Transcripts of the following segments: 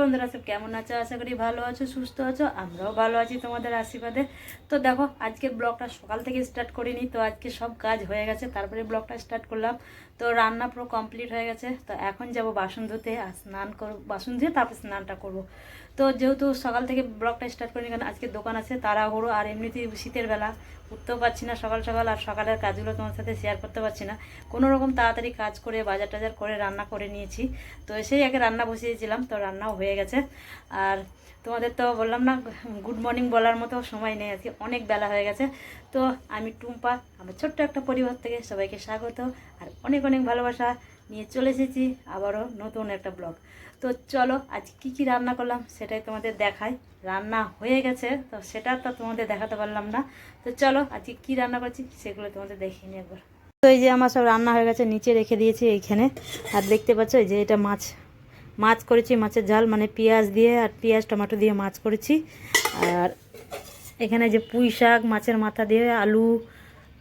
বন্ধুরা, সব কেমন আছো? আশা করি ভালো আছো, সুস্থ আছো, আমরাও ভালো আছি তোমাদের আশীর্বাদে। তো দেখো, আজকে ব্লগটা সকাল থেকে স্টার্ট করিনি, তো আজকে সব কাজ হয়ে গেছে, তারপরে ব্লগটা স্টার্ট করলাম। তো রান্না পুরো কমপ্লিট হয়ে গেছে, তো এখন যাব বাসন ধুতে, আর স্নান করব, বাসন ধুয়ে তারপর স্নানটা করব। তো যেহেতু সকাল থেকে ব্লগটা স্টার্ট করিনি, কারণ আজকে দোকান আছে, তাড়াহুড়ো, আর এমনিতেই শীতের বেলা, উঠতেও পারছি না সকাল সকাল, আর সকালের কাজগুলো তোমার সাথে শেয়ার করতে পারছি না। কোনো রকম তাড়াতাড়ি কাজ করে বাজার টাজার করে, রান্না করে নিয়েছি। তো এসেই আগে রান্না বসিয়েছিলাম, তো রান্নাও হয়ে গেছে। আর তোমাদের তো বললাম না গুড মর্নিং বলার মতো সময় নেই আজকে, অনেক বেলা হয়ে গেছে। তো আমি টুম্পা, আমার ছোট্ট একটা পরিবার থেকে সবাইকে স্বাগত আর অনেক অনেক ভালোবাসা নিয়ে চলে এসেছি আবারও নতুন একটা ব্লগ তো চলো, আজ কি কি রান্না করলাম সেটাই তোমাদের দেখাই। রান্না হয়ে গেছে, তো সেটা তো তোমাদের দেখাতে পারলাম না। তো চলো, আজকে কি রান্না করছি সেগুলো তোমাদের দেখিয়ে নিই একবার। তো এই যে আমার সব রান্না হয়ে গেছে, নিচে রেখে দিয়েছি এইখানে। আর দেখতে পাচ্ছ এই যে এটা মাছ মাছ করেছি, মাছের ঝাল মানে পেঁয়াজ দিয়ে আর পেঁয়াজ, টমেটো দিয়ে মাছ করেছি। আর এখানে যে পুঁই শাক, মাছের মাথা দিয়ে আলু,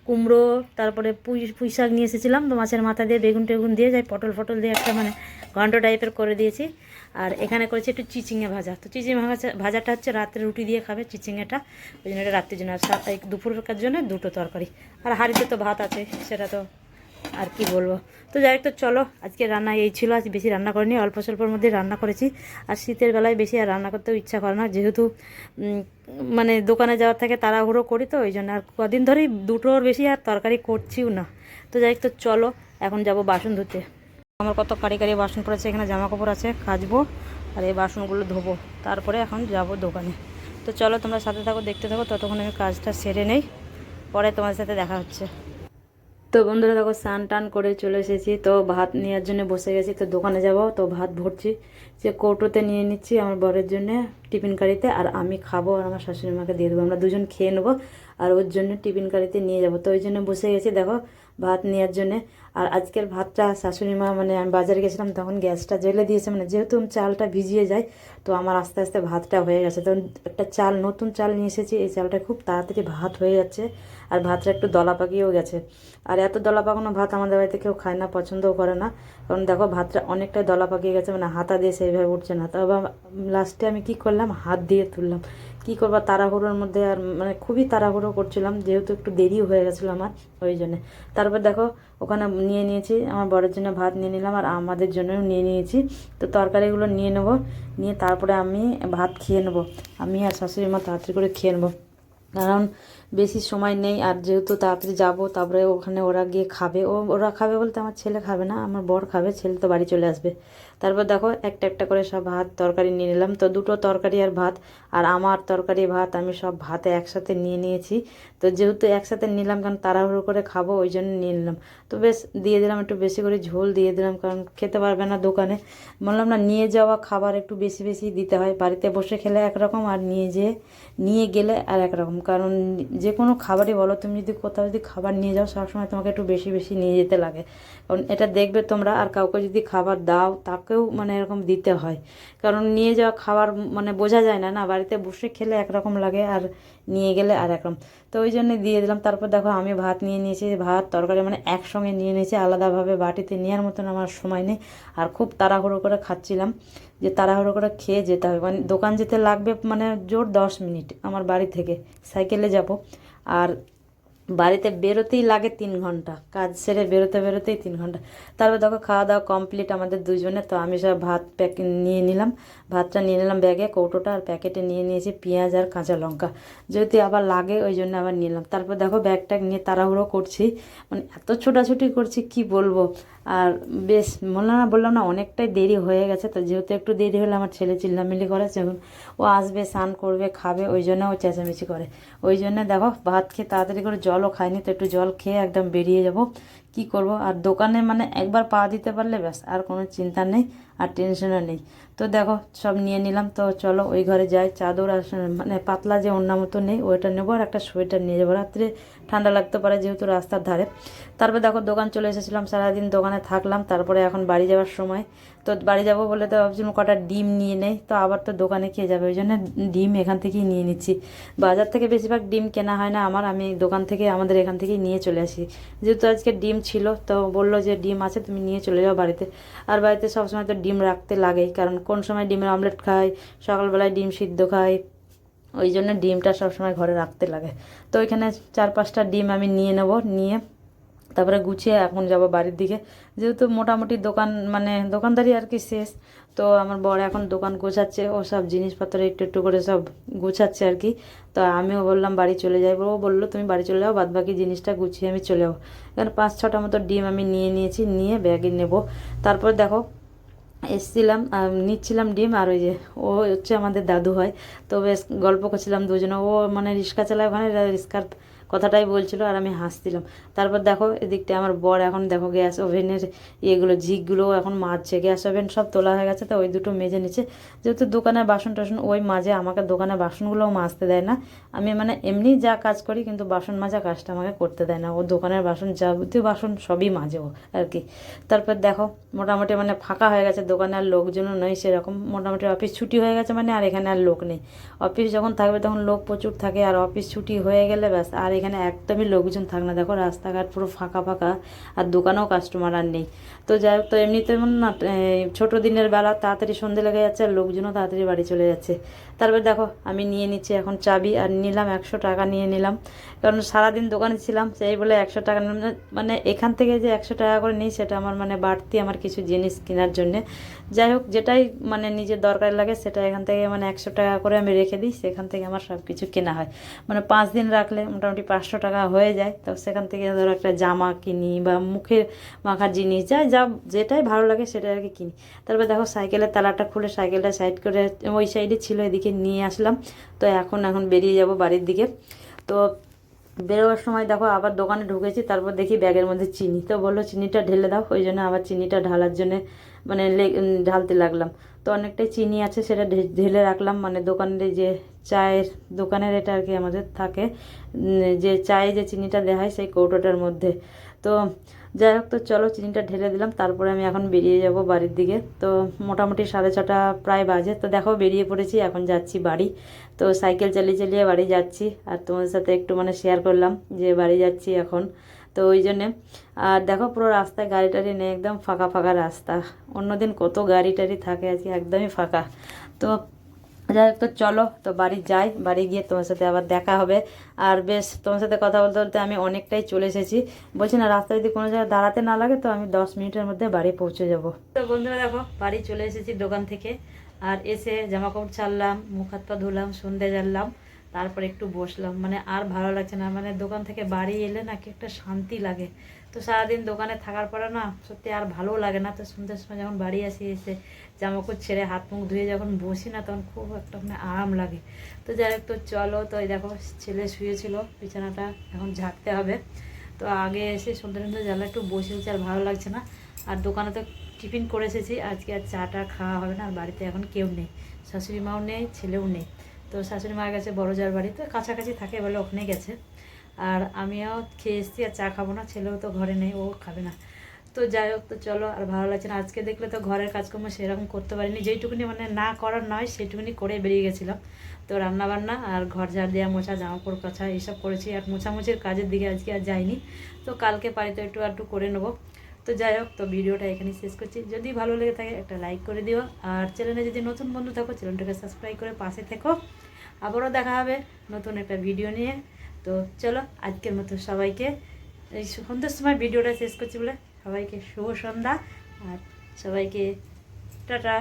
কুমড়ো, তারপরে পুঁই পুঁই শাক নিয়ে এসেছিলাম তো মাছের মাথা দিয়ে বেগুন টেগুন দিয়ে, যাই পটল ফটল দিয়ে একটা মানে ঘন্ট টাইপের করে দিয়েছি। আর এখানে করেছি একটু চিচিঙে ভাজা। তো চিচিঙে ভাজা, ভাজাটা হচ্ছে রাত্রে রুটি দিয়ে খাবে চিচিঙেটা। ওই জন্য এটা রাত্রির জন্য। আর দুপুরের জন্য দুটো তরকারি। আর হাঁড়িতে তো ভাত আছে, সেটা তো আর কি বলব? তো যাই তো চলো, আজকে রান্না এই ছিল, আজ বেশি রান্না করিনি, অল্প স্বল্পর মধ্যে রান্না করেছি। আর শীতের বেলায় বেশি আর রান্না করতেও ইচ্ছা করে না, যেহেতু মানে দোকানে যাওয়ার থেকে তাড়াহুড়ো করি তো, ওই জন্য আর কদিন ধরেই দুটোর বেশি আর তরকারি করছিও না। তো যাই তো চলো, এখন যাব বাসন ধুতে। আমার কত কারি কারি বাসন পড়েছে, এখানে জামা কাপড় আছে কাচবো আর এই বাসনগুলো ধোবো। তারপরে এখন যাব দোকানে। তো চলো, তোমরা সাথে থাকো, দেখতে থাকো, ততক্ষণ আমি কাজটা সেরে নেই, পরে তোমার সাথে দেখা হচ্ছে। তো বন্ধুরা দেখো, স্নান টান করে চলে এসেছি। তো ভাত নেওয়ার জন্য বসে গেছি, তো দোকানে যাব। তো ভাত ভরছি সে কৌটোতে নিয়ে নিচ্ছি আমার বরের জন্য টিফিন কারিতে, আর আমি খাব আর আমার শাশুড়ি মাকে দিয়ে দেবো। আমরা দুজন খেয়ে নেব, আর ওর জন্য টিফিন কারিতে নিয়ে যাব। তো ওই জন্য বসে গেছি। দেখো ভাত নেওয়ার জন্যে। আর আজকের ভাতটা শাশুড়ি মা মানে আমি বাজারে গেছিলাম, তখন গ্যাসটা জ্বেলে দিয়েছে। মানে যেহেতু চালটা ভিজিয়ে যায়, তো আমার আস্তে আস্তে ভাতটা হয়ে গেছে। তখন একটা চাল, নতুন চাল নিয়ে এসেছি। এই চালটা খুব তাড়াতাড়ি ভাত হয়ে যাচ্ছে। আর ভাতটা একটু দলা পাকিয়েও গেছে। আর এত দলা পাকানো ভাত আমাদের বাড়িতে কেউ খায় না, পছন্দও করে না। কারণ দেখো, ভাতটা অনেকটাই দলা পাকিয়ে গেছে মানে হাতা দিয়ে সেইভাবে উঠছে না। তবে লাস্টে আমি কি করলাম? হাত দিয়ে তুললাম। কি করব? তাড়াহুড়োর মধ্যে আর মানে খুবই তাড়াহুড়ো করছিলাম। যেহেতু একটু দেরি হয়ে গেছিল আমার, ওই জন্যে। তারপর দেখো, ওখানে নিয়ে নিয়েছি। আমার বড়ের জন্য ভাত নিয়ে নিলাম আর আমাদের জন্যও নিয়ে নিয়েছি। তো তরকারিগুলো নিয়ে নেব। নিয়ে তারপরে আমি ভাত খেয়ে নেব। আমি আর শাশুড়ি মা তাড়াতাড়ি করে খেয়ে নেব। কারণ বেশি সময় নেই আর যেহেতু তাড়াতাড়ি যাব, তারপরে ওখানে ওরা গিয়ে খাবে। ও, ওরা খাবে বলতে আমার ছেলে খাবে না, আমার বর খাবে, ছেলে তো বাড়ি চলে আসবে। তারপর দেখো একটা একটা করে সব ভাত তরকারি নিয়ে নিলাম। তো দুটো তরকারি আর ভাত, আর আমার তরকারি ভাত আমি সব ভাতে একসাথে নিয়ে নিয়েছি। তো যেহেতু একসাথে নিলাম, কারণ তাড়াহুড়ো করে খাব, ওই জন্য নিয়ে নিলাম। তো বেশ, দিয়ে দিলাম একটু বেশি করে ঝোল, দিয়ে দিলাম, কারণ খেতে পারবে না দোকানে। বললাম না, নিয়ে যাওয়া খাবার একটু বেশি বেশি দিতে হয়। বাড়িতে বসে খেলে একরকম, আর নিয়ে যেয়ে, নিয়ে গেলে আর একরকম। কারণ যে কোনো খাবারই বলো, তুমি যদি কোথাও যদি খাবার নিয়ে যাও, সবসময় তোমাকে একটু বেশি বেশি নিয়ে যেতে লাগে। কারণ এটা দেখবে তোমরা, আর কাউকে যদি খাবার দাও, তাকেও মানে এরকম দিতে হয়। কারণ নিয়ে যাওয়া খাবার মানে বোঝা যায় না না, বাড়িতে বসে খেলে একরকম লাগে, আর নিয়ে গেলে আর একরকম তো ওই জন্য দিয়ে দিলাম। তারপর দেখো, আমি ভাত নিয়ে নিয়েছি, ভাত, তরকারি মানে একসঙ্গে নিয়ে নিয়েছি, আলাদাভাবে বাটিতে নেওয়ার মতন আমার সময় নেই, আর খুব তাড়াহুড়ো করে খাচ্ছিলাম। যে তাড়াহুড়ো করে খেয়ে যেতে হবে। মানে দোকান যেতে লাগবে মানে জোর দশ মিনিট আমার বাড়ি থেকে। সাইকেলে যাব। আর বাড়িতে বেরোতেই লাগে তিন ঘণ্টা। কাজ সেরে বেরোতে বেরোতেই তিন ঘণ্টা। তারপর দেখো খাওয়া দাওয়া কমপ্লিট আমাদের দুজনে, তো আমি সব ভাত প্যাক নিয়ে নিলাম। ভাতটা নিয়ে নিলাম ব্যাগে কৌটোটা আর প্যাকেটে নিয়ে নিয়েছি পেঁয়াজ আর কাঁচা লঙ্কা। যদি আবার লাগে ওই জন্য আবার নিলাম। তারপর দেখো ব্যাগটা নিয়ে তাড়াহুড়ো করছি। মানে এত ছোটাছুটি করছি, কি বলব? আর বেশ, বললাম না বললাম না, অনেকটাই দেরি হয়ে গেছে। তো যেহেতু একটু দেরি হলে আমার ছেলে চিল্লামিল্লি করে, যখন ও আসবে, স্নান করবে, খাবে, ওই জন্য ও চেঁচামেচি করে। ওই জন্য দেখো ভাত খেয়ে তাড়াতাড়ি করে জলও খাইনি তো একটু জল খেয়ে একদম বেরিয়ে যাব। কি করব? আর দোকানে মানে একবার পা দিতে পারলে ব্যাস, আর কোনো চিন্তা নেই আর টেনশনও নেই। তো দেখো, সব নিয়ে নিলাম। তো চলো ওই ঘরে যাই। চাদর আর মানে পাতলা যে অন্য মতো নেই, ওইটা নেব আর একটা সোয়েটার নিয়ে যাব। রাত্রে ঠান্ডা লাগতে পারে যেহেতু রাস্তার ধারে। তারপর দেখো, দোকান চলে এসেছিলাম। সারাদিন দোকানে থাকলাম। তারপরে এখন বাড়ি যাওয়ার সময়। তো বাড়ি যাব বলে তো ভাবছিলাম কটা ডিম নিয়ে নেই। তো আবার তো দোকানে খেয়ে যাবে, ওই জন্য ডিম এখান থেকেই নিয়ে নিচ্ছি। বাজার থেকে বেশিরভাগ ডিম কেনা হয় না আমার। আমি দোকান থেকে, আমাদের এখান থেকেই নিয়ে চলে আসি। যেহেতু আজকে ডিম ছিল, তো বলল যে ডিম আছে, তুমি নিয়ে চলে যাও বাড়িতে। আর বাড়িতে সবসময় তো ডিম রাখতে লাগেই, কারণ কোন সময় ডিমের অমলেট খাই, সকালবেলায় ডিম সিদ্ধ খাই, ওই জন্য ডিমটা সবসময় ঘরে রাখতে লাগে। তো ওইখানে চার পাঁচটা ডিম আমি নিয়ে নেব, নিয়ে তারপরে গুছিয়ে এখন যাব বাড়ির দিকে। যেহেতু মোটামুটি দোকান মানে দোকানদারি আর কি শেষ, তো আমার বড় এখন দোকান গোছাচ্ছে, ও সব জিনিসপত্র একটু একটু করে সব গোছাচ্ছে আর কি। তো আমিও বললাম বাড়ি চলে যাই ও বলল, তুমি বাড়ি চলে যাও বাদ বাকি জিনিসটা গুছিয়ে আমি চলে যাব। এখানে পাঁচ ছটা মতো ডিম আমি নিয়ে নিয়েছি, নিয়ে ব্যাগে নেব। তারপর দেখো, এসছিলাম নিচ্ছিলাম ডিম, আর ওই যে ও হচ্ছে আমাদের দাদু হয় তো বেশ গল্প করছিলাম দুজনে। ও মানে রিক্সা চালায়, ওখানে রিক্সার কথাটাই বলছিল আর আমি হাসছিলাম। তারপর দেখো এদিকটা আমার বর এখন দেখো গ্যাস ওভেনের ইয়েগুলো, ঝিকগুলো এখন মাজছে। গ্যাস ওভেন সব তোলা হয়ে গেছে, তো ওই দুটো মেজে নিচ্ছে। যেহেতু দোকানের বাসন টাসন ওই মাঝে আমাকে দোকানের বাসনগুলোও মাজতে দেয় না। আমি মানে এমনি যা কাজ করি কিন্তু বাসন মাজা কাজটা আমাকে করতে দেয় না। ও দোকানের বাসন যাবতীয় বাসন সবই মাজে ও আর কি। তারপর দেখো মোটামুটি মানে ফাঁকা হয়ে গেছে, দোকানে আর লোকজনও নয় সেরকম। মোটামুটি অফিস ছুটি হয়ে গেছে মানে আর এখানে আর লোক নেই। অফিস যখন থাকবে তখন লোক প্রচুর থাকে আর অফিস ছুটি হয়ে গেলে ব্যাস আর এখানে একদমই লোকজন থাক না। দেখো রাস্তাঘাট পুরো ফাঁকা ফাঁকা আর দোকানেও কাস্টমার আর নেই। তো যাই হোক, তো এমনিতে এমন না ছোটো দিনের বেলা তাড়াতাড়ি সন্ধে লেগে যাচ্ছে আর লোকজনও তাড়াতাড়ি বাড়ি চলে যাচ্ছে। তারপর দেখো, আমি নিয়ে নিচ্ছি এখন চাবি আর নিলাম, একশো টাকা নিয়ে নিলাম। কারণ সারাদিন দোকানে ছিলাম, সেই বলে একশো টাকা নিলাম। মানে এখান থেকে যে একশো টাকা করে নিই, সেটা আমার মানে বাড়তি আমার কিছু জিনিস কেনার জন্যে। যাই হোক, যেটাই মানে নিজের দরকার লাগে, সেটা এখান থেকে মানে একশো টাকা করে আমি রেখে দিই, সেখান থেকে আমার সব কিছু কেনা হয়। মানে পাঁচ দিন রাখলে মোটামুটি পাঁচশো টাকা হয়ে যায়, তো সেখান থেকে ধরো একটা জামা কিনি বা মুখে মাখার জিনিস যা যা যেটাই ভালো লাগে সেটাই আর কি কিনি। তারপর দেখো, সাইকেলের তালাটা খুলে সাইকেলটা সাইড করে, ওই সাইডে ছিল, এদিকে নিয়ে আসলাম। তো এখন এখন বেরিয়ে যাব বাড়ির দিকে। তো বেরোবার সময় দেখো আবার দোকানে ঢুকেছি, তারপর দেখি ব্যাগের মধ্যে চিনি। তো বলল, চিনিটা ঢেলে দাও। ওই জন্য আবার চিনিটা ঢালার জন্য মানে ঢালতে লাগলাম। তো অনেকটাই চিনি আছে, সেটা ঢেলে রাখলাম। মানে দোকানের যে চায়ের দোকানের এটা আর কি আমাদের থাকে। যে চায়ে যে চিনিটা হয়, সেই কৌটোটার মধ্যে। তো যাই হোক, তো চলো চিনিটা ঢেলে দিলাম। তারপরে আমি এখন বেরিয়ে যাব বাড়ির দিকে। তো মোটামুটি সাড়ে ছটা প্রায় বাজে। তো দেখো, বেরিয়ে পড়েছি, এখন যাচ্ছি বাড়ি। তো সাইকেল চালিয়ে চালিয়ে বাড়ি যাচ্ছি। আর তোমাদের সাথে একটু মানে শেয়ার করলাম যে বাড়ি যাচ্ছি এখন। তো ওই জন্যে, আর দেখো পুরো রাস্তায় গাড়ি টাড়ি নেই, একদম ফাঁকা ফাঁকা রাস্তা। অন্যদিন কত গাড়ি টাড়ি থাকে আজকে, একদমই ফাঁকা। তো যাই তো চলো, তো বাড়ি যাই, বাড়ি গিয়ে তোমার সাথে আবার দেখা হবে। আর বেশ, তোমার সাথে কথা বলতে বলতে আমি অনেকটাই চলে এসেছি। বলছি না রাস্তায় যদি কোনো জায়গায় দাঁড়াতে না লাগে, তো আমি দশ মিনিটের মধ্যে বাড়ি পৌঁছে যাব। তো বন্ধুরা দেখো, বাড়ি চলে এসেছি দোকান থেকে। আর এসে জামা কাপড় ছাড়লাম, মুখ হাত পা ধুলাম, সন্ধে জ্বাললাম তারপর একটু বসলাম। মানে আর ভালো লাগছে না। মানে দোকান থেকে বাড়ি এলে না কি একটা শান্তি লাগে। তো সারাদিন দোকানে থাকার পরে না সত্যি আর ভালো লাগে না। তো সন্ধ্যের সময় যখন বাড়ি আসি, এসে জামা কাপড় ছেড়ে হাত মুখ ধুয়ে যখন বসি না, তখন খুব একটা মানে আরাম লাগে। তো যাই হোক, তো চলো। তো এই দেখো, ছেলে শুয়েছিল। বিছানাটা এখন ঝাঁকতে হবে। তো আগে এসে সন্ধ্যে সন্ধ্যে জ্বালা একটু বসেছি আর ভালো লাগছে না। আর দোকানে তো টিফিন করে এসেছি। আজকে আর চাটা খাওয়া হবে না। আর বাড়িতে এখন কেউ নেই। শাশুড়ি মাও নেই, ছেলেও নেই। তো শাশুড়ি মা গেছে বড় যার বাড়িতে কাছাকাছি থাকে বলে ওখানে গেছে। আর আমিও খেয়ে এসেছি আর চা খাব না, ছেলেও তো ঘরে নেই, ও খাবে না। তো যাই হোক, তো চলো, আর ভালো লাগছে না। আজকে দেখলে তো ঘরের কাজকর্ম সেরকম করতে পারিনি। যেইটুকুনি মানে না করার নয় সেইটুকুনি করে বেরিয়ে গেছিলাম তো রান্নাবান্না আর ঘর ঝাড় দেওয়া মোছা, জামা কাপড় কাছা এইসব করেছি। আর মোছামুছির কাজের দিকে আজকে আর যাইনি। তো কালকে পারিতে একটু একটু করে নেব। তো যাই হোক, তো ভিডিওটা এখানে শেষ করছি। যদি ভালো লেগে থাকে, একটা লাইক করে দিও। আর চ্যানেলে যদি নতুন বন্ধু থাকো চ্যানেলটাকে সাবস্ক্রাইব করে পাশে থেকো। আবারও দেখা হবে নতুন একটা ভিডিও নিয়ে। তো চলো, আজকের মতো সবাইকে এই সন্ধ্যের সময় ভিডিওটা শেষ করছি বলে সবাইকে শুভ সন্ধ্যা। আর সবাইকে টাটা।